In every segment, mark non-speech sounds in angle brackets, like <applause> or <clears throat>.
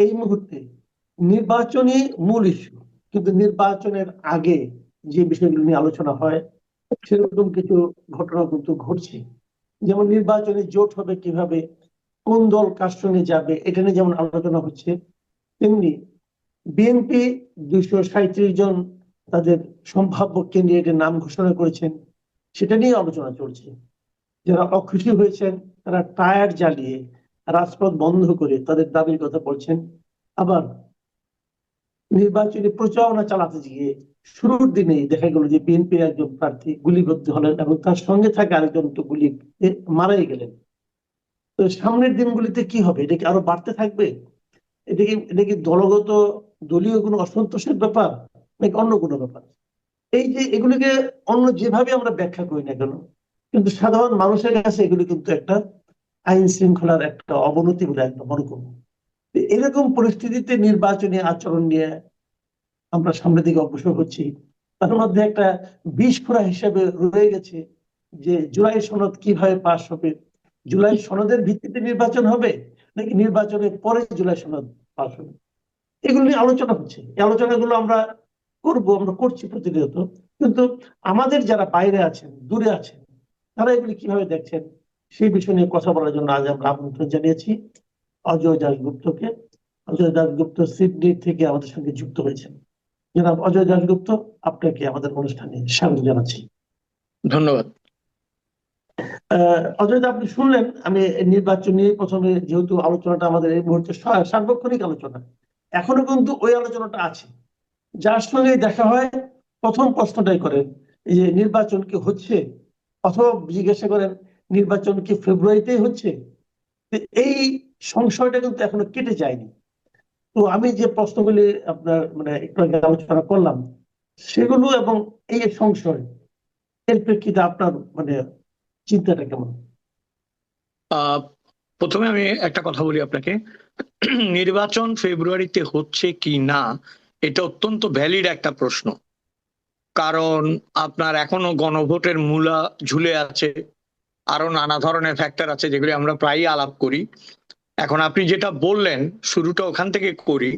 এই মুহূর্তে নির্বাচনই মূল ইস্যু কিন্তু নির্বাচনের আগে যে বিষয়গুলো নিয়ে আলোচনা হয়, সেরকম কিছু ঘটনা কিন্তু ঘটছে। যেমন নির্বাচনে জোট হবে কীভাবে, কোন দল কার সঙ্গে যাবে, এটা নিয়ে যেমন আলোচনা হচ্ছে, তেমনি বিএনপি দুইশো সাঁত্রিশ জন তাদের সম্ভাব্য ক্যান্ডিডেটের নাম ঘোষণা করেছেন, সেটা নিয়ে আলোচনা চলছে। যারা অখুশি হয়েছেন, তারা টায়ার জ্বালিয়ে রাজপথ বন্ধ করে তাদের দাবির কথা বলছেন। আবার নির্বাচনী প্রচারণা চালাতে গিয়ে শুরুর দিনেই দেখা গেল যে বিএনপি একজন প্রার্থী গুলিবদ্ধ হলেন এবং তার সঙ্গে থাকা আরেকজন তো গুলি মারাই গেলেন। তো সামনের দিনগুলিতে কি হবে? এটা কি আরও বাড়তে থাকবে? এটা কি এটা কি দলগত দলীয় কোনো অসন্তোষের ব্যাপার নাকি অন্য কোনো ব্যাপার? এই যে এগুলিকে অন্য যেভাবে আমরা ব্যাখ্যা করি না কেন, কিন্তু সাধারণ মানুষের কাছে এগুলি কিন্তু একটা আইন শৃঙ্খলার একটা অবনতি বলে একটা মনে করব। এরকম পরিস্থিতিতে নির্বাচনী আচরণ নিয়ে আমরা সামনের দিকে অগ্রসর হচ্ছি। তার মধ্যে একটা বিস্ফোরা হিসেবে রয়ে গেছে যে জুলাই সনদ কীভাবে পাশ হবে? জুলাই সনদের ভিত্তিতে নির্বাচন হবে নাকি নির্বাচনের পরে জুলাই সনদ পাশ হবে? এগুলো নিয়ে আলোচনা হচ্ছে। এই আলোচনাগুলো আমরা করব, আমরা করছি প্রতিনিয়ত। কিন্তু আমাদের যারা বাইরে আছেন, দূরে আছেন, তারা এগুলি কীভাবে দেখছেন? সেই বিষয় নিয়ে কথা বলার জন্য আজ আমরা আমন্ত্রণ জানিয়েছি। অজয় দাসগুপ্তকে অজয় দাসগুপ্ত সিডনি থেকে আমাদের সঙ্গে যুক্ত হয়েছেন। জনাব অজয় দাসগুপ্ত আপনাকে আমাদের অনুষ্ঠানে স্বাগত জানাচ্ছি। ধন্যবাদ। অজয় আপনি শুনলেন আমি নির্বাচন নিয়ে প্রথমে যেহেতু আলোচনাটা আমাদের এই মুহূর্তে সার্বক্ষণিক আলোচনা এখনও কিন্তু ওই আলোচনাটা আছে। যার সঙ্গে দেখা হয় প্রথম প্রশ্নটাই করেন এই যে নির্বাচন কি হচ্ছে? অথবা জিজ্ঞাসা করেন নির্বাচন কি ফেব্রুয়ারিতেই হচ্ছে এই সংশয়টা কিন্তু এখনও কেটে যায়নি। তো আমি যে প্রশ্নগুলি আপনার মানে একটু আগে আলোচনা করলাম, সেগুলো এবং এই সংশয়, এর প্রেক্ষিতে আপনার মানে চিন্তাটা কেমন? প্রথমে আমি একটা কথা বলি আপনাকে। নির্বাচন ফেব্রুয়ারিতে হচ্ছে কি না, এটা অত্যন্ত ভ্যালিড একটা প্রশ্ন। কারণ আপনার এখনও গণভোটের মূলা ঝুলে আছে। আরও নানা ধরনের ফ্যাক্টর আছে যেগুলি আমরা প্রায়ই আলাপ করি। এখন আপনি যেটা বললেন, শুরুটা ওখান থেকে করি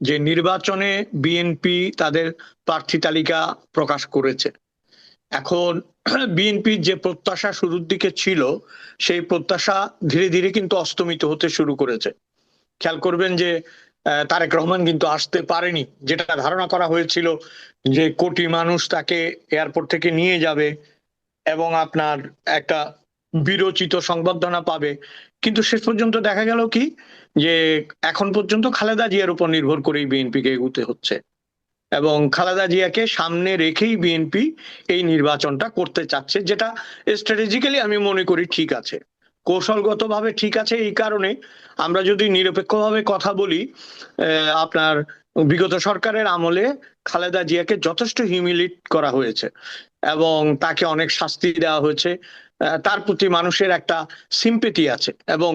যে নির্বাচনে বিএনপি তাদের প্রার্থী তালিকা প্রকাশ করেছে। এখন বিএনপির যে প্রত্যাশা শুরুর দিকে ছিল, সেই প্রত্যাশা ধীরে ধীরে কিন্তু অস্তমিত হতে শুরু করেছে। খেয়াল করবেন যে তারেক রহমান কিন্তু আসতে পারেনি। যেটা ধারণা করা হয়েছিল যে কোটি মানুষ তাকে এয়ারপোর্ট থেকে নিয়ে যাবে এবং আপনার একটা বিরচিত সংবর্ধনা পাবে। কিন্তু শেষ পর্যন্ত দেখা গেল কি? যে এখন পর্যন্ত খালেদা জিয়ার উপর নির্ভর করেই বিএনপিকে এগুতে হচ্ছে। এবং খালেদা জিয়াকে সামনে রেখেই বিএনপি এই নির্বাচনটা করতে চাচ্ছে, যেটা স্ট্র্যাটেজিক্যালি আমি মনে করি ঠিক আছে। কৌশলগতভাবে ঠিক আছে এই কারণে। আমরা যদি নিরপেক্ষভাবে কথা বলি আপনার বিগত সরকারের আমলে খালেদা জিয়াকে যথেষ্ট হিউমিলিট করা হয়েছে। এবং তাকে অনেক শাস্তি দেওয়া হয়েছে। তার প্রতি মানুষের একটা সিম্পেথি আছে। এবং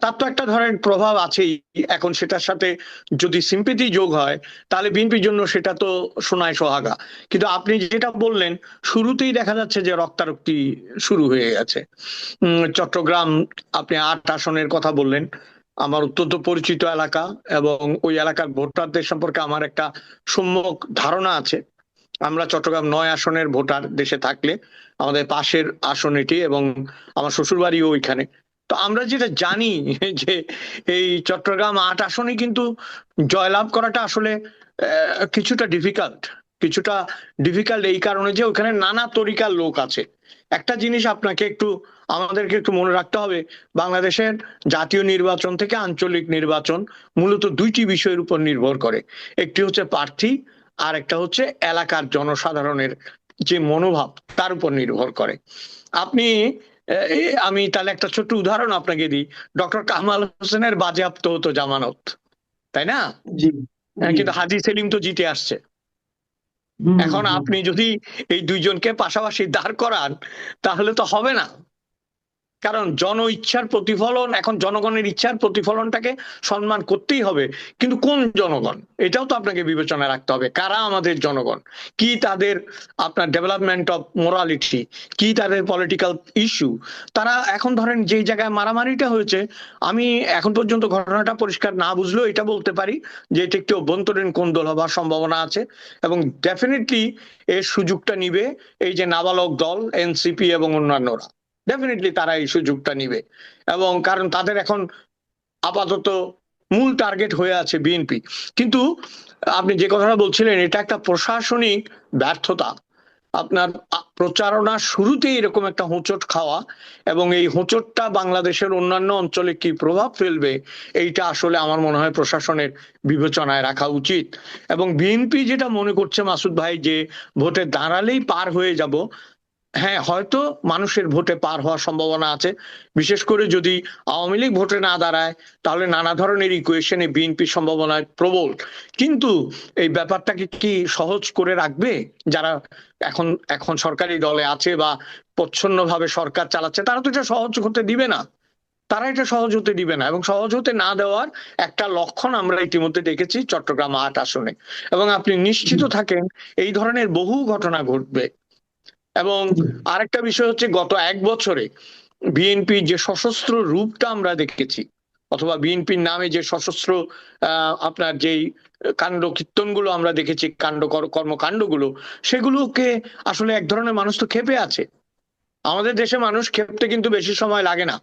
তার তো একটা ধরেন প্রভাব আছেই। এখন সেটার সাথে যদি সিম্পেথি যোগ হয়, তাহলে বিএনপির জন্য সেটা তো সোনায় সোহাগা। কিন্তু আপনি যেটা বললেন, শুরুতেই দেখা যাচ্ছে যে রক্তারক্তি শুরু হয়ে গেছে। চট্টগ্রাম, আপনি আট আসনের কথা বললেন। আমার অত্যন্ত পরিচিত এলাকা এবং ওই এলাকার ভোটারদের সম্পর্কে আমার একটা সম্যক ধারণা আছে। আমরা চট্টগ্রাম নয় আসনের ভোটার দেশে থাকলে আমাদের পাশের আসন এটি এবং আমার শ্বশুর বাড়িও ওইখানে। তো আমরা যেটা জানি <laughs> যে এই চট্টগ্রাম আট আসনে কিন্তু জয়লাভ করাটা আসলে কিছুটা ডিফিকাল্ট কিছুটা ডিফিকাল্ট এই কারণে যে ওখানে নানা তরিকার লোক আছে। একটা জিনিস আপনাকে একটু, আমাদেরকে একটু মনে রাখতে হবে, বাংলাদেশের জাতীয় নির্বাচন থেকে আঞ্চলিক নির্বাচন মূলত দুইটি বিষয়ের উপর নির্ভর করে। একটি হচ্ছে প্রার্থী আর একটা হচ্ছে এলাকার জনসাধারণের যে মনোভাব তার উপর নির্ভর করে। আপনি আমি তাহলে একটা ছোট্ট উদাহরণ আপনাকে দিই। ডক্টর কামাল হোসেনের বাজেয়াপ্ত হতো জামানত তাই না? হ্যাঁ। কিন্তু হাজি সেলিম তো জিতে আসছে। এখন আপনি যদি এই দুইজনকে পাশাপাশি দাঁড় করান তাহলে তো হবে না। কারণ জন ইচ্ছার প্রতিফলন, এখন জনগণের ইচ্ছার প্রতিফলনটাকে সম্মান করতেই হবে। কিন্তু কোন জনগণ? এটাও তো আপনাকে বিবেচনায় রাখতে হবে। কারা আমাদের জনগণ? কি তাদের আপনার ডেভেলপমেন্ট অফ মোরালিটি কি তাদের পলিটিক্যাল ইস্যু তারা এখন ধরেন যেই জায়গায় মারামারিটা হয়েছে, আমি এখন পর্যন্ত ঘটনাটা পরিষ্কার না বুঝলেও এটা বলতে পারি যে এটা একটি অভ্যন্তরীণ কোন্দল হবার সম্ভাবনা আছে এবং ডেফিনেটলি এর সুযোগটা নিবে এই যে নাবালক দল এনসিপি এবং অন্যান্যরা। ডেফিনেটলি তারা এই সুযোগটা নিবে। এবং কারণ তাদের এখন আপাতত মূল টার্গেট হয়ে আছে বিএনপি কিন্তু আপনি যে কথাটা বলছিলেন, এটা একটা প্রশাসনিক ব্যর্থতা। আপনার প্রচারণার শুরুতেই এরকম একটা হোঁচট খাওয়া এবং এই হোঁচটটা বাংলাদেশের অন্যান্য অঞ্চলে কি প্রভাব ফেলবে, এইটা আসলে আমার মনে হয় প্রশাসনের বিবেচনায় রাখা উচিত। এবং বিএনপি যেটা মনে করছে মাসুদ ভাই যে ভোটে দাঁড়ালেই পার হয়ে যাব হ্যাঁ হয়তো মানুষের ভোটে পার হওয়ার সম্ভাবনা আছে। বিশেষ করে যদি আওয়ামী লীগ ভোটে না দাঁড়ায়, তাহলে নানা ধরনের ইকুয়েশনে বিএনপির সম্ভাবনায় প্রবল। কিন্তু এই ব্যাপারটাকে কি সহজ করে রাখবে? যারা এখন এখন সরকারি দলে আছে বা প্রচ্ছন্নভাবে সরকার চালাচ্ছে, তারা তো এটা সহজ হতে দিবে না। তারা এটা সহজ হতে দিবে না এবং সহজ হতে না দেওয়ার একটা লক্ষণ আমরা ইতিমধ্যে দেখেছি চট্টগ্রাম আট আসনে। এবং আপনি নিশ্চিত থাকেন, এই ধরনের বহু ঘটনা ঘটবে। এবং আরেকটা বিষয় হচ্ছে গত এক বছরে বিএনপি যে সশস্ত্র রূপটা আমরা দেখেছি, অথবা বিএনপির নামে যে সশস্ত্র আপনার যেই কাণ্ড কীর্তনগুলো আমরা দেখেছি, কাণ্ড কর- কর্মকাণ্ডগুলো, সেগুলোকে আসলে এক ধরনের মানুষ তো ক্ষেপে আছে। আমাদের দেশে মানুষ ক্ষেপতে কিন্তু বেশি সময় লাগে না।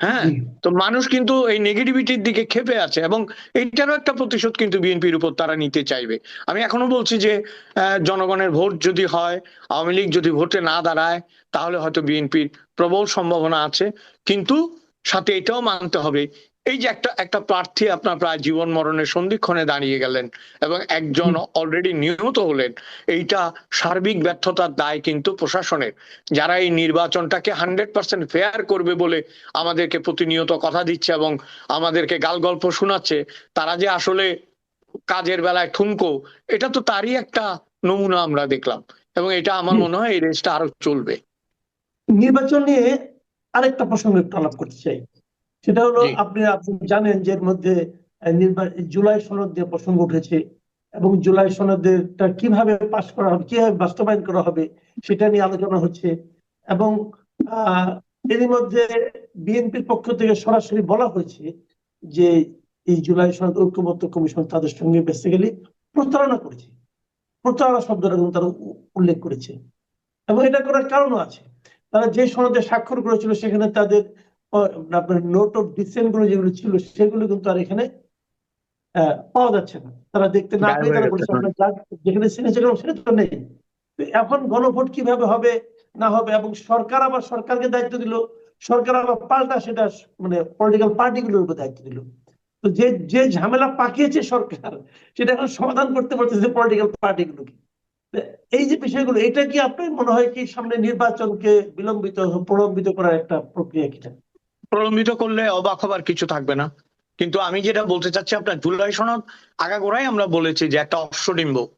হ্যাঁ তো মানুষ কিন্তু এই নেগেটিভিটির দিকে ক্ষেপে আছে এবং এইটারও একটা প্রতিশোধ কিন্তু বিএনপির উপর তারা নিতে চাইবে। আমি এখনও বলছি যে আহ, জনগণের ভোট যদি হয় আওয়ামী লীগ যদি ভোটে না দাঁড়ায় তাহলে হয়তো বিএনপির প্রবল সম্ভাবনা আছে। কিন্তু সাথে এটাও মানতে হবে এই যে একটা একটা প্রার্থী আপনার প্রায় জীবন মরণের সন্ধিক্ষণে দাঁড়িয়ে গেলেন এবং একজন অলরেডি নিহত হলেন এইটা সার্বিক ব্যর্থতার দায় কিন্তু প্রশাসনের। যারা এই নির্বাচনটাকে হান্ড্রেড পার্সেন্ট ফেয়ার করবে বলে আমাদেরকে প্রতিনিয়ত কথা দিচ্ছে এবং আমাদেরকে গাল গল্প শোনাচ্ছে তারা যে আসলে কাজের বেলায় ঠুনকো এটা তো তারই একটা নমুনা আমরা দেখলাম এবং এটা আমার মনে হয় এই রেসটা আরও চলবে। নির্বাচন নিয়ে আরেকটা প্রসঙ্গ একটু আলাপ করতে চাই। সেটা হলো আপনি আপনি জানেন যে এর মধ্যে জুলাই সনদ নিয়ে প্রসঙ্গ উঠেছে এবং জুলাই সনদেরটা কীভাবে পাশ করা হবে কীভাবে বাস্তবায়ন করা হবে সেটা নিয়ে আলোচনা হচ্ছে এবং এরই মধ্যে বিএনপির পক্ষ থেকে সরাসরি বলা হয়েছে যে এই জুলাই সনদ ঐক্যমত্য কমিশন তাদের সঙ্গে বেসিক্যালি প্রতারণা করেছে। প্রতারণা শব্দটা কিন্তু তারা উল্লেখ করেছে এবং এটা করার কারণও আছে। তারা যে সনদে স্বাক্ষর করেছিল সেখানে তাদের আপনার নোট অফ ডিসেন্টগুলো যেগুলো ছিল সেগুলো কিন্তু আর এখানে পাওয়া যাচ্ছে না। তারা দেখতে না পেয়ে তারা বলেছে যেখানে সিগনেচার সেটা তো নেই। এখন গণভোট কীভাবে হবে না হবে এবং সরকার আবার সরকারকে দায়িত্ব দিল সরকার আবার পাল্টা সেটা মানে পলিটিক্যাল পার্টিগুলোর উপর দায়িত্ব দিল। তো যে যে ঝামেলা পাকিয়েছে সরকার সেটা এখন সমাধান করতে পারতেছে পলিটিক্যাল পার্টিগুলোকে এই যে বিষয়গুলো এটা কি আপনার মনে হয় কি সামনে নির্বাচনকে বিলম্বিত প্রলম্বিত করার একটা প্রক্রিয়া কিটা প্রলম্বিত করলে অবাক হবার কিছু থাকবে না। কিন্তু আমি যেটা বলতে চাচ্ছি আপনার জুলাই সনদ আগাগোড়াই আমরা বলেছি যে একটা অশ্বডিম্ব।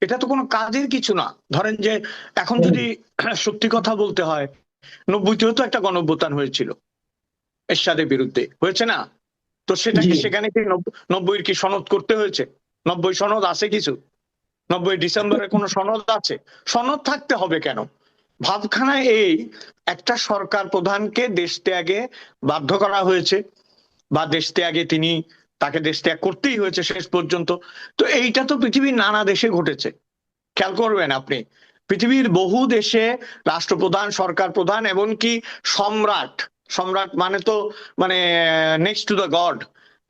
এটা তো কোনো কাজের কিছু না। ধরেন যে এখন যদি সত্যি কথা বলতে হয় নব্বইতেও তো একটা গণঅভ্যুত্থান হয়েছিল এরশাদের বিরুদ্ধে। হয়েছে না? তো সেটা কি সেখানে কি নব্ব- নব্বইয়ের কি সনদ করতে হয়েছে? নব্বই সনদ আছে কিছু? নব্বই ডিসেম্বরে কোনো সনদ আছে? সনদ থাকতে হবে কেন? ভাবখানায় এই একটা সরকার প্রধানকে দেশ ত্যাগে বাধ্য করা হয়েছে বা দেশ ত্যাগে তিনি তাকে দেশ ত্যাগ করতেই হয়েছে শেষ পর্যন্ত। তো এইটা তো পৃথিবীর নানা দেশে ঘটেছে। খেয়াল করবেন আপনি, পৃথিবীর বহু দেশে রাষ্ট্রপ্রধান, সরকার প্রধান, এমনকি সম্রাট সম্রাট মানে তো মানে নেক্সট টু দ্য গড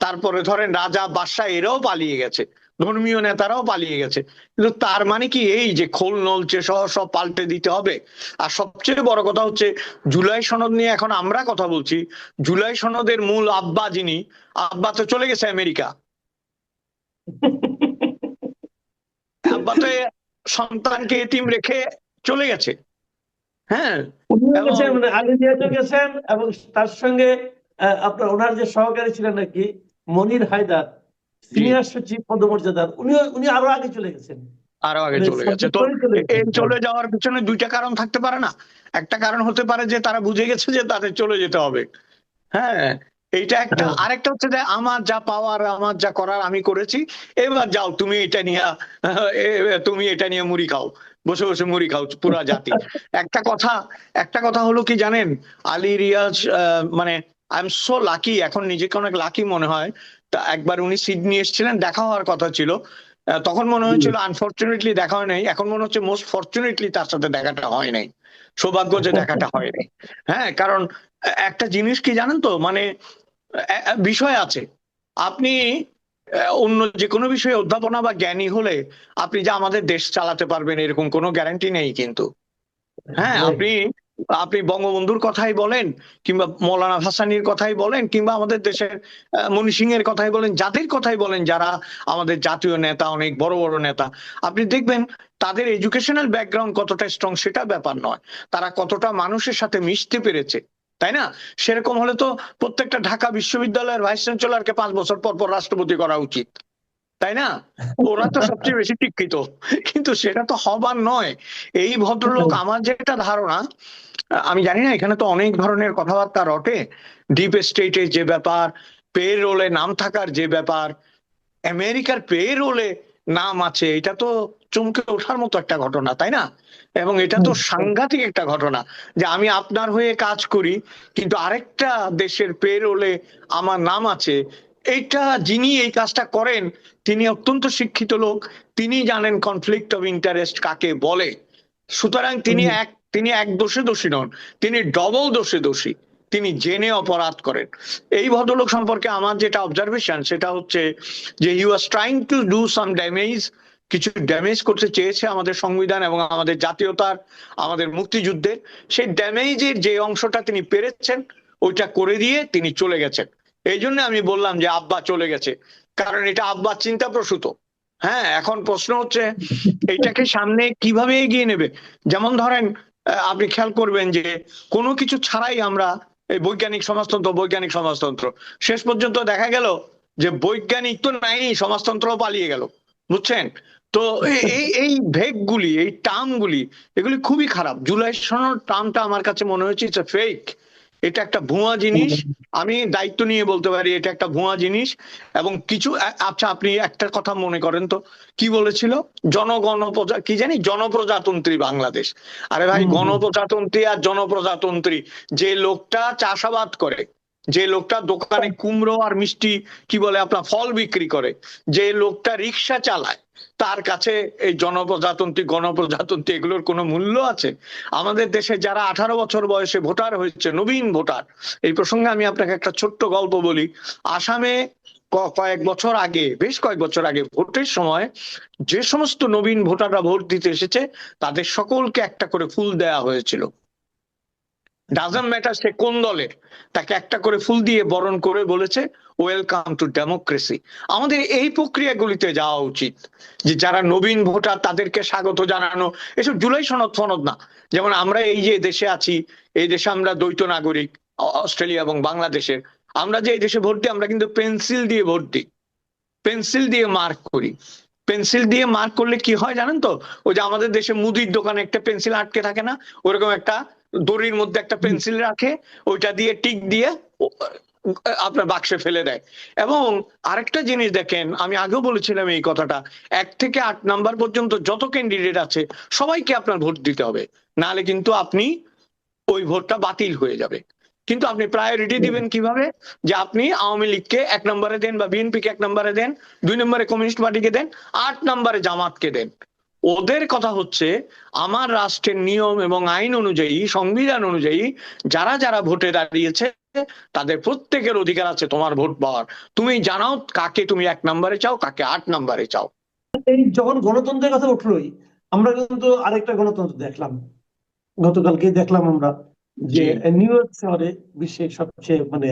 তারপরে ধরেন রাজা বাদশাহ এরাও পালিয়ে গেছে। ধর্মীয় নেতারাও পালিয়ে গেছে। কিন্তু তার মানে কি এই যে খোল নলচে সহ সব পাল্টে দিতে হবে? আর সবচেয়ে বড় কথা হচ্ছে জুলাই সনদ নিয়ে এখন আমরা কথা বলছি। জুলাই সনদের মূল আব্বা যিনি আব্বা তো চলে গেছে আমেরিকা। আব্বা তো সন্তানকে এতিম রেখে চলে গেছে। হ্যাঁ? মানে আলী গেছেন এবং তার সঙ্গে আহ, আপনার ওনার যে সহকারী ছিলেন নাকি মনির হায়দার সিনিয়র সচিব পদমর্যাদার উনিও উনি আরও আগে চলে গেছেন। আরও আগে মানে চলে গেছে। তো এই চলে যাওয়ার পিছনে দুইটা কারণ থাকতে পারে না। একটা কারণ হতে পারে যে তারা বুঝে গেছে যে তাদের চলে যেতে হবে। হ্যাঁ এইটা একটা। হ্যাঁ। আরেকটা হচ্ছে যে আমার যা পাওয়ার আমার যা করার আমি করেছি। এবার যাও তুমি এটা নিয়ে তুমি এটা নিয়ে মুড়ি খাও। বসে বসে মুড়ি খাও পুরা জাতি। একটা কথা একটা কথা হলো কি জানেন? আলী রিয়াজ আহ, মানে আই এম সো লাকি এখন নিজেকে অনেক লাকি মনে হয়। একবার উনি সিডনি এসেছিলেন দেখা হওয়ার কথা ছিল। তখন মনে হয়েছিল আনফর্চুনেটলি দেখা হয় নাই। এখন মনে হচ্ছে মোস্ট ফর্চুনেটলি তার সাথে দেখাটা হয় নাই। সৌভাগ্য যে দেখাটা হয় নাই। হ্যাঁ কারণ একটা জিনিস কি জানেন তো? মানে বিষয় আছে। আপনি অন্য যে কোনো বিষয়ে অধ্যাপনা বা জ্ঞানী হলে আপনি যে আমাদের দেশ চালাতে পারবেন এরকম কোনো গ্যারান্টি নেই কিন্তু। হ্যাঁ আপনি আপনি বঙ্গবন্ধুর কথাই বলেন, কিংবা মৌলানা ভাসানির কথাই বলেন, কিংবা আমাদের দেশের মনি সিং এর কথাই বলেন যাদের কথাই বলেন, যারা আমাদের জাতীয় নেতা, অনেক বড় বড় নেতা। আপনি দেখবেন, তাদের এডুকেশনাল ব্যাকগ্রাউন্ড কতটা স্ট্রং সেটা ব্যাপার নয়। তারা কতটা মানুষের সাথে মিশতে পেরেছে, তাই না? সেরকম হলে তো প্রত্যেকটা ঢাকা বিশ্ববিদ্যালয়ের ভাইস চ্যান্সেলরকে পাঁচ বছর পর পর রাষ্ট্রপতি করা উচিত। তাই না? ওরা তো সবচেয়ে বেশি শিক্ষিত। কিন্তু সেটা তো হবার নয়। এই ভদ্রলোক আমার যেটা ধারণা আমি জানি না এখানে তো অনেক ধরনের কথাবার্তা রটে। ডিপ স্টেটের যে ব্যাপার পে রোলে নাম থাকার যে ব্যাপার আমেরিকার পে রোলে নাম আছে এটা তো চমকে ওঠার মতো একটা ঘটনা তাই না? এবং এটা তো সাংঘাতিক একটা ঘটনা যে আমি আপনার হয়ে কাজ করি কিন্তু আরেকটা দেশের পে রোলে আমার নাম আছে এইটা যিনি এই কাজটা করেন তিনি অত্যন্ত শিক্ষিত লোক তিনি জানেন কনফ্লিক্ট অফ ইন্টারেস্ট কাকে বলে। সুতরাং তিনি এক তিনি এক দোষে দোষী নন তিনি ডবল দোষে দোষী তিনি জেনে অপরাধ করেন। এই ভদ্রলোক সম্পর্কে আমার যেটা অবজারভেশন সেটা হচ্ছে যে he was trying to do some damage কিছু ড্যামেজ করতে চেয়েছে আমাদের সংবিধান এবং আমাদের জাতীয়তার আমাদের মুক্তিযুদ্ধের। সেই ড্যামেজের যে অংশটা তিনি পেরেছেন ওইটা করে দিয়ে তিনি চলে গেছেন। এই জন্য আমি বললাম যে আব্বা চলে গেছে। কারণ এটা আব্বার চিন্তা প্রসূত হ্যাঁ এখন প্রশ্ন হচ্ছে এইটাকে সামনে কীভাবে এগিয়ে নেবে? যেমন ধরেন আপনি খেয়াল করবেন যে কোনো কিছু ছাড়াই আমরা এই বৈজ্ঞানিক সমাজতন্ত্র বৈজ্ঞানিক সমাজতন্ত্র। শেষ পর্যন্ত দেখা গেল যে বৈজ্ঞানিক তো নাই সমাজতন্ত্র পালিয়ে গেল। বুঝছেন? তো এই- এই ভেগগুলি, এই টার্মগুলি, এগুলি খুবই খারাপ। জুলাই সনদ টার্মটা আমার কাছে মনে হচ্ছে ইটস ফেক এটা একটা ভুয়া জিনিস। আমি দায়িত্ব নিয়ে বলতে পারি এটা একটা ভুয়া জিনিস। এবং কিছু আচ্ছা আপনি একটা কথা মনে করেন তো। কি বলেছিল? জনগণ কি জানি? জনপ্রজাতন্ত্রী বাংলাদেশ। আরে ভাই। গণপ্রজাতন্ত্রী আর জনপ্রজাতন্ত্রী। যে লোকটা চাষাবাদ করে যে লোকটা দোকানে কুমড়ো আর মিষ্টি, কি বলে আপনার ফল বিক্রি করে, যে লোকটা রিক্সা চালায়, তার কাছে এই জনপ্রজাতন্ত্রী, গণপ্রজাতন্ত্রী এগুলোর কোনো মূল্য আছে? আমাদের দেশে যারা আঠারো বছর বয়সে ভোটার হয়েছে, নবীন ভোটার, এই প্রসঙ্গে আমি আপনাকে একটা ছোট্ট গল্প বলি। আসামে কয়েক বছর আগে, বেশ কয়েক বছর আগে, ভোটের সময় যে সমস্ত নবীন ভোটাররা ভোট দিতে এসেছে, তাদের সকলকে একটা করে ফুল দেয়া হয়েছিল। ডাজন্ট ম্যাটার সে কোন দলের, তাকে একটা করে ফুল দিয়ে বরণ করে বলেছে ওয়েলকাম টু ডেমোক্রেসি আমাদের এই প্রক্রিয়াগুলিতে যাওয়া উচিত, যে যারা নবীন ভোটার তাদেরকে স্বাগত জানানো, এসব জুলাই সনদ ফনদ না। যেমন আমরা এই যে দেশে আছি, এই দেশে আমরা দ্বৈত নাগরিক অস্ট্রেলিয়া এবং বাংলাদেশের, আমরা যে এই দেশে ভোট দিই, আমরা কিন্তু পেন্সিল দিয়ে ভোট দিই। পেন্সিল দিয়ে মার্ক করি। পেন্সিল দিয়ে মার্ক করলে কি হয় জানেন তো? ওই যে আমাদের দেশে মুদির দোকানে একটা পেন্সিল আটকে থাকে না, ওরকম একটা দড়ির মধ্যে একটা পেন্সিল রাখে ওইটা দিয়ে টিক দিয়ে আপনার বাক্সে ফেলে দেয়। এবং আরেকটা জিনিস দেখেন আমি আগেও বলেছিলাম এই কথাটা এক থেকে আট নাম্বার পর্যন্ত যত ক্যান্ডিডেট আছে সবাইকে আপনার ভোট দিতে হবে। নাহলে কিন্তু আপনি ওই ভোটটা বাতিল হয়ে যাবে। কিন্তু আপনি প্রায়োরিটি দিবেন কীভাবে? যে আপনি আওয়ামী লীগকে এক নম্বরে দেন বা বিএনপি কে এক নম্বরে দেন দুই নম্বরে কমিউনিস্ট পার্টিকে দেন আট নম্বরে জামাতকে দেন। ওদের কথা হচ্ছে আমার রাষ্ট্রের নিয়ম এবং আইন অনুযায়ী সংবিধান অনুযায়ী যারা যারা ভোটে দাঁড়িয়েছে তাদের প্রত্যেকের অধিকার আছে তোমার ভোট পাওয়ার। তুমি জানাও কাকে তুমি এক নম্বরে চাও কাকে আট নম্বরে চাও। এই যখন গণতন্ত্রের কথা উঠলোই আমরা কিন্তু আরেকটা গণতন্ত্র দেখলাম। গতকালকে দেখলাম আমরা যে নিউ ইয়র্ক শহরে বিশ্বের সবচেয়ে মানে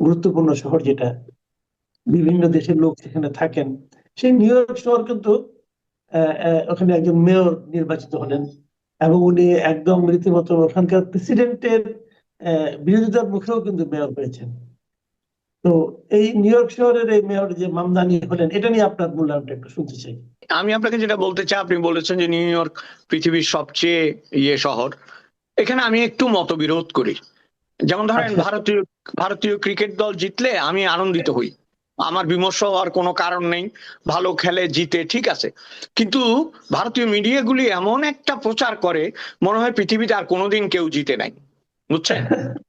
গুরুত্বপূর্ণ শহর যেটা বিভিন্ন দেশের লোক সেখানে থাকেন। সেই নিউ ইয়র্ক শহর কিন্তু ওখানে একজন মেয়র নির্বাচিত হলেন এবং উনি একদম রীতিমতো ওখানকার প্রেসিডেন্টের বিরোধিতার মুখেও কিন্তু মেয়র হয়েছেন। তো এই নিউ ইয়র্ক শহরের এই মেয়র যে মামদানি হলেন এটা নিয়ে আপনার মূল্যায়নটা একটু শুনতে চাই। আমি আপনাকে যেটা বলতে চাই আপনি বলেছেন যে নিউ ইয়র্ক পৃথিবীর সবচেয়ে ইয়ে শহর। এখানে আমি একটু মতবিরোধ করি। যেমন ধরেন আচ্ছা। ভারতীয় ভারতীয় ক্রিকেট দল জিতলে আমি আনন্দিত হই। আমার বিমর্ষ হওয়ার কোনো কারণ নেই। ভালো খেলে জিতে ঠিক আছে। কিন্তু ভারতীয় মিডিয়াগুলি এমন একটা প্রচার করে মনে হয় পৃথিবীতে আর কোনোদিন কেউ জিতে নাই। বুঝছেন? <laughs>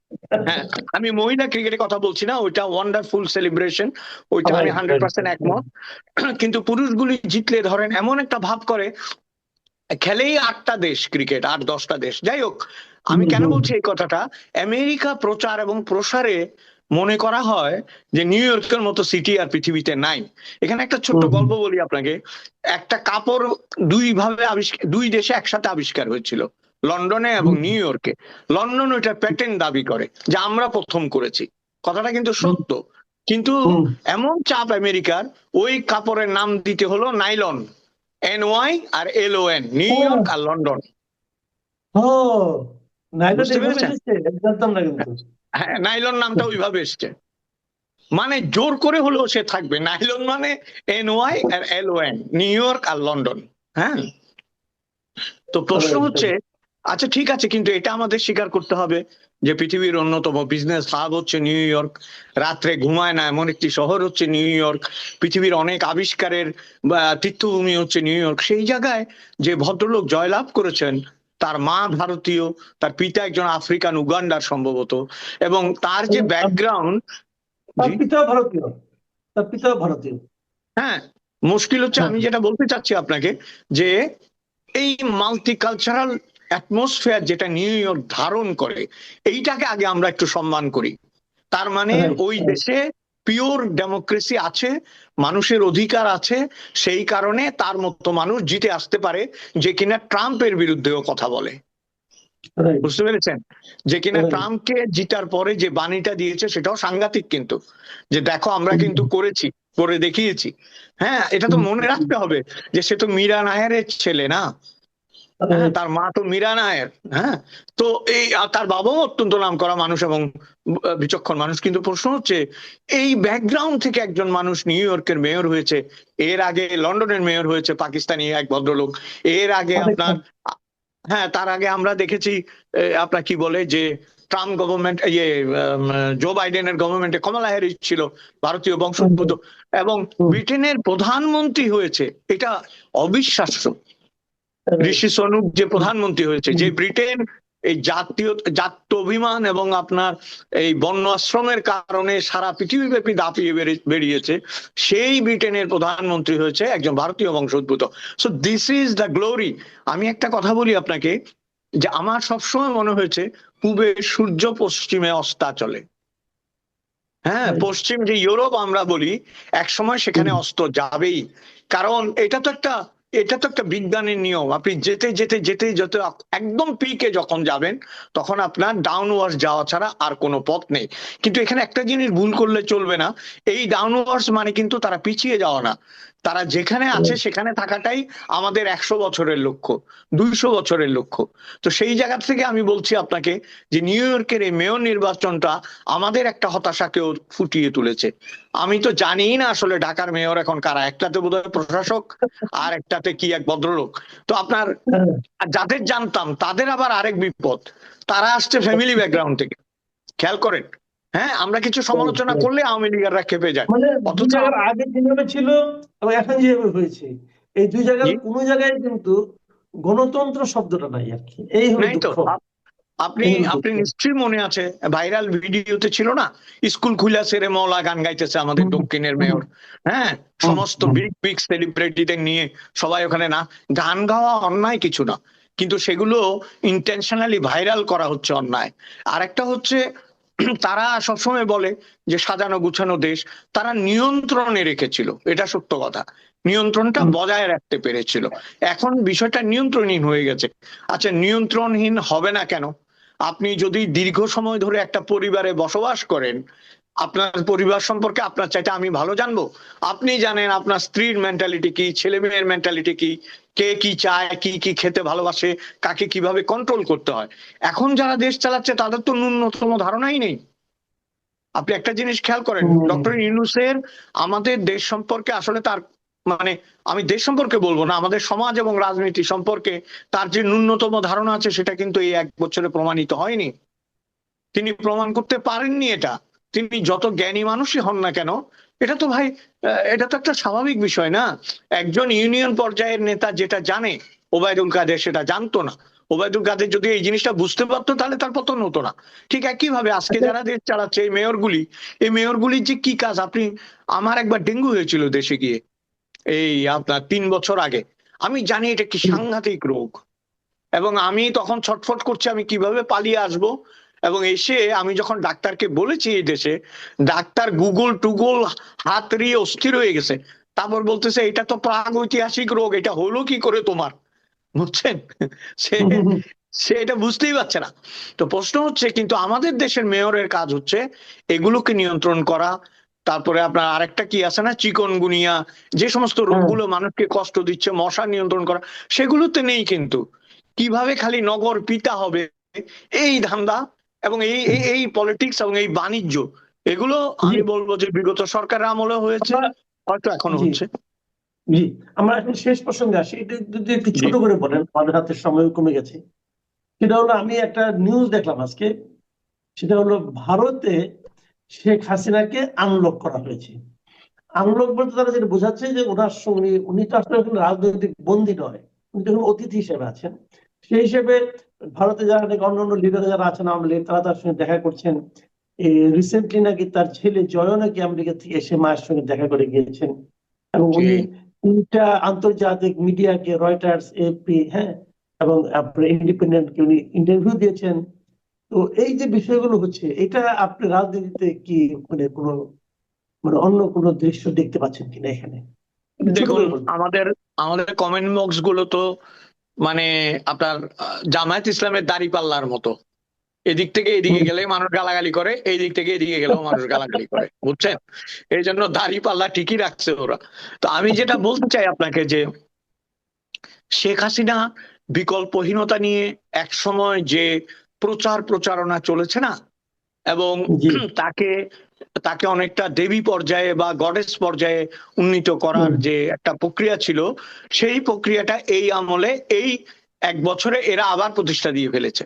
হ্যাঁ আমি মহিলা ক্রিকেটের কথা বলছি না ওইটা ওয়ান্ডারফুল সেলিব্রেশন ওইটা আমি হান্ড্রেড পার্সেন্ট একমত। <clears throat> কিন্তু পুরুষগুলি জিতলে ধরেন এমন একটা ভাব করে খেলেই আটটা দেশ ক্রিকেট আট দশটা দেশ। যাই হোক আমি কেন। বলছি এই কথাটা? আমেরিকা প্রচার এবং প্রসারে মনে করা হয় যে নিউ ইয়র্কের মতো সিটি আর পৃথিবীতে নাই। এখানে একটা ছোট্ট। গল্প বলি আপনাকে। একটা কাপড় দুই ভাবে আবিষ্কার দুই দেশে একসাথে আবিষ্কার হয়েছিল লন্ডনে এবং নিউ ইয়র্কে লন্ডন ওইটা প্যাটেন্ট দাবি করে যে আমরা প্রথম করেছি। কথাটা কিন্তু সত্য। কিন্তু এমন চাপ আমেরিকার ওই কাপড়ের নাম দিতে হলো নাইলন। এন ওয়াই আর L O N New York আর লন্ডন। ও নাইলে বুঝতে পেরেছেন? জানতাম না কিন্তু। হ্যাঁ নাইলন নামটা ওইভাবে এসছে। মানে জোর করে হলেও সে থাকবে। নাইলন মানে এন ওয়াই আর L O N New York আর লন্ডন। হ্যাঁ? তো প্রশ্ন হচ্ছে আচ্ছা ঠিক আছে কিন্তু এটা আমাদের স্বীকার করতে হবে যে পৃথিবীর অন্যতম বিজনেস হাব হচ্ছে নিউ ইয়র্ক। রাত্রে ঘুমায় না এমন একটি শহর হচ্ছে নিউ ইয়র্ক। পৃথিবীর অনেক আবিষ্কারের বা তীর্থভূমি হচ্ছে নিউ ইয়র্ক। সেই জায়গায় যে ভদ্রলোক জয়লাভ করেছেন তার মা ভারতীয় তার পিতা একজন আফ্রিকান উগান্ডার সম্ভবত এবং তার যে ব্যাকগ্রাউন্ড তার পিতাও ভারতীয়। তার পিতাও ভারতীয়। হ্যাঁ মুশকিল হচ্ছে আমি যেটা বলতে চাচ্ছি আপনাকে যে এই মাল্টিকালচারাল অ্যাটমসফিয়ার যেটা নিউ ইয়র্ক ধারণ করে এইটাকে আগে আমরা একটু সম্মান করি। তার মানে ওই দেশে পিওর ডেমোক্রেসি আছে মানুষের অধিকার আছে সেই কারণে তার মতো মানুষ জিতে আসতে পারে যে কিনা ট্রাম্পের বিরুদ্ধেও কথা বলে। বুঝতে পেরেছেন? যে কিনা ট্রাম্পকে জিতার পরে যে বাণীটা দিয়েছে সেটাও সাংঘাতিক কিন্তু। যে দেখো আমরা কিন্তু করেছি করে দেখিয়েছি। হ্যাঁ এটা তো মনে রাখতে হবে যে সে তো মীরা নায়ারের ছেলে না. তার মা তো মীরা নায়ের হ্যাঁ? তো এই তার বাবাও অত্যন্ত নাম করা মানুষ এবং বিচক্ষণ মানুষ। কিন্তু প্রশ্ন হচ্ছে এই ব্যাকগ্রাউন্ড থেকে একজন মানুষ নিউ ইয়র্কের মেয়র হয়েছে এর আগে লন্ডনের মেয়র হয়েছে পাকিস্তানি এক ভদ্রলোক। এর আগে আপনার হ্যাঁ তার আগে আমরা দেখেছি আপনার কি বলে যে ট্রাম্প গভর্নমেন্ট ইয়ে জো বাইডেনের গভর্নমেন্টে কমলা হ্যারিস ছিল ভারতীয় বংশোদ্ভূত। এবং ব্রিটেনের প্রধানমন্ত্রী হয়েছে এটা অবিশ্বাস্য. ঋষি সনুক যে প্রধানমন্ত্রী হয়েছে যে ব্রিটেন এই জাতীয় জাত্য অভিমান এবং আপনার এই বন্য আশ্রমের কারণে সারা পৃথিবীব্যাপী দাপিয়ে বেরিয়েছে সেই ব্রিটেনের প্রধানমন্ত্রী হয়েছে একজন ভারতীয় বংশোদ্ভূত। So this is the glory আমি একটা কথা বলি আপনাকে যে আমার সবসময় মনে হয়েছে পূবে সূর্য পশ্চিমে অস্তা চলে। হ্যাঁ পশ্চিম যে ইউরোপ আমরা বলি এক সময় সেখানে অস্ত যাবেই। কারণ এটা তো একটা এটা তো একটা বিজ্ঞানের নিয়ম। আপনি যেতে যেতে যেতে যত একদম পিকে যখন যাবেন তখন আপনার ডাউনওয়ার্স যাওয়া ছাড়া আর কোনো পথ নেই। কিন্তু এখানে একটা জিনিস ভুল করলে চলবে না। এই ডাউনওয়ার্স মানে কিন্তু তারা পিছিয়ে যাওয়া না। তারা যেখানে আছে সেখানে থাকাটাই আমাদের একশো বছরের লক্ষ্য দুইশো বছরের লক্ষ্য। তো সেই জায়গা থেকে আমি বলছি আপনাকে যে নিউ ইয়র্কের এই মেয়র নির্বাচনটা আমাদের একটা হতাশাকেও ফুটিয়ে তুলেছে। আমি তো জানিই না আসলে ঢাকার মেয়র এখন কারা। একটাতে বোধহয় প্রশাসক আর একটাতে কি এক ভদ্রলোক। তো আপনার হ্যাঁ, যাদের জানতাম তাদের আবার আরেক বিপদ। তারা আসছে ফ্যামিলি ব্যাকগ্রাউন্ড থেকে। খেয়াল করেন। হ্যাঁ আমরা কিছু সমালোচনা করলে আওয়ামী লীগাররা খেপে যায়। মানে অথচ- আগে যেভাবে ছিল এখন যেভাবে হয়েছে। এই দুই জায়গায়। কোনো জায়গায় কিন্তু গণতন্ত্র শব্দটা নাই আর কি। এই হলো আপনি আপনি। নিশ্চয়ই মনে আছে ভাইরাল ভিডিওতে ছিল না? স্কুল খুলা সেরে মওলা গান গাইতেছে আমাদের দক্ষিণের। মেয়র। হ্যাঁ? সমস্ত। বিগ বিগ সেলিব্রিটিদের নিয়ে সবাই ওখানে না গান গাওয়া অন্যায় কিছু না। কিন্তু সেগুলো ইন্টেনশনালি ভাইরাল করা হচ্ছে অন্যায়। আর একটা হচ্ছে তারা সবসময় বলে যে সাজানো গুছানো দেশ তারা নিয়ন্ত্রণে রেখেছিল। এটা সত্য কথা। নিয়ন্ত্রণটা বজায় রাখতে পেরেছিল। এখন বিষয়টা নিয়ন্ত্রণহীন হয়ে গেছে। আচ্ছা নিয়ন্ত্রণহীন হবে না কেন? আপনি যদি দীর্ঘ সময় ধরে একটা পরিবারে বসবাস করেন আপনার পরিবার সম্পর্কে আপনার চাইতে আমি ভালো জানব। আপনি জানেন আপনার স্ত্রীর মেন্টালিটি কি ছেলে মেয়ের মেন্টালিটি কি কে কি চায় কি কি খেতে ভালোবাসে কাকে কীভাবে কন্ট্রোল করতে হয়। এখন যারা দেশ চালাচ্ছে তাদের তো ন্যূনতম ধারণাই নেই। আপনি একটা জিনিস খেয়াল করেন ডক্টর ইউনুসের আমাদের দেশ সম্পর্কে আসলে তার মানে আমি দেশ সম্পর্কে বলব না আমাদের সমাজ এবং রাজনীতি সম্পর্কে তার যে ন্যূনতম ধারণা আছে সেটা কিন্তু এই এক বছরে প্রমাণিত হয়নি। তিনি প্রমাণ করতে পারেননি এটা। তিনি যত জ্ঞানী মানুষই হন না কেন এটা তো ভাই এটা তো একটা স্বাভাবিক বিষয় না। একজন ইউনিয়ন পর্যায়ের নেতা যেটা জানে ওবায়দুল কাদের সেটা জানতো না। ওবায়দুল কাদের যদি এই জিনিসটা বুঝতে পারতো তাহলে তার পতন হতো না। ঠিক একই ভাবে আজকে যারা দেশ চালাচ্ছে এই মেয়রগুলি এই মেয়রগুলির যে কি কাজ? আপনি আমার একবার ডেঙ্গু হয়েছিল দেশে গিয়ে। এই আপনার তিন বছর আগে। আমি জানি এটা কি সাংঘাতিক রোগ। এবং আমি তখন ছটফট করছি আমি কীভাবে পালিয়ে আসব। এবং এসে আমি যখন ডাক্তারকে বলেছি এই দেশে ডাক্তার গুগল টুগল হাত রিয়ে অস্থির হয়ে গেছে। তারপর বলতেছে এটা তো প্রাগ ঐতিহাসিক রোগ এটা হলো কি করে তোমার? বুঝছেন? সে সে এটা বুঝতেই পারছে না। তো প্রশ্ন হচ্ছে কিন্তু আমাদের দেশের মেয়রের কাজ হচ্ছে এগুলোকে নিয়ন্ত্রণ করা তারপরে আপনার আরেকটা কি আছে না? চিকনগুনিয়া যে সমস্ত রোগগুলো মানুষকে কষ্ট দিচ্ছে মশা নিয়ন্ত্রণ করা সেগুলোতে নেই কিন্তু। কীভাবে খালি নগর পিতা হবে? এই ধান্দা এবং এই এই- পলিটিক্স এবং এই বাণিজ্য এগুলো আমি বলব যে বিগত সরকারের আমলে হয়েছে হয়তো এখনও। হচ্ছে। জি। আমরা এখন শেষ প্রসঙ্গে আসি। এটা যদি একটু ছোট করে বলেন আমাদের হাতে সময় কমে গেছে। সেটা হলো আমি একটা নিউজ দেখলাম আজকে। সেটা হলো ভারতে শেখ হাসিনাকে আনলক করা হয়েছে। আনলক বলতে তারা যেটা বোঝাচ্ছে যে ওনার সঙ্গে উনি তো আসলে কোনো রাজনৈতিক বন্দী নয় উনি যখন অতিথি হিসেবে আছেন। সেই হিসেবে ভারতে যারা নাকি অন্যান্য লিডার যারা আছেন আওয়ামী লীগ তারা তার সঙ্গে দেখা করছেন। রিসেন্টলি নাকি তার ছেলে জয় নাকি আমেরিকা থেকে এসে মায়ের সঙ্গে দেখা করে গিয়েছেন। এবং উনি। তিনটা আন্তর্জাতিক মিডিয়াকে রয়টার্স এপি হ্যাঁ এবং আপনার ইন্ডিপেন্ডেন্ট উনি ইন্টারভিউ দিয়েছেন। তো এই যে বিষয়গুলো হচ্ছে এটা আপনি রাজনীতিতে কি মানে কোনো মানে অন্য কোনো দৃশ্য দেখতে পাচ্ছেন কিনা এখানে? দেখুন আমাদের আমাদের কমেন্ট বক্সগুলো তো মানে আপনার জামায়াত ইসলামের দাড়ি পাল্লার মতো। এদিক থেকে এদিকে। গেলে মানুষ গালাগালি করে এই দিক থেকে এদিকে গেলেও মানুষ গালাগালি করে বুঝছেন? এই জন্য দাড়ি পাল্লা ঠিকই রাখছে ওরা। তো আমি যেটা বলতে চাই আপনাকে যে শেখ হাসিনা বিকল্পহীনতা নিয়ে এক সময় যে প্রচার প্রচারণা চলেছে না? এবং তাকে তাকে অনেকটা দেবী পর্যায়ে বা গডেস পর্যায়ে উন্নীত করার যে একটা প্রক্রিয়া ছিল সেই প্রক্রিয়াটা এই আমলে এই এক বছরে এরা আবার প্রতিষ্ঠা দিয়ে ফেলেছে।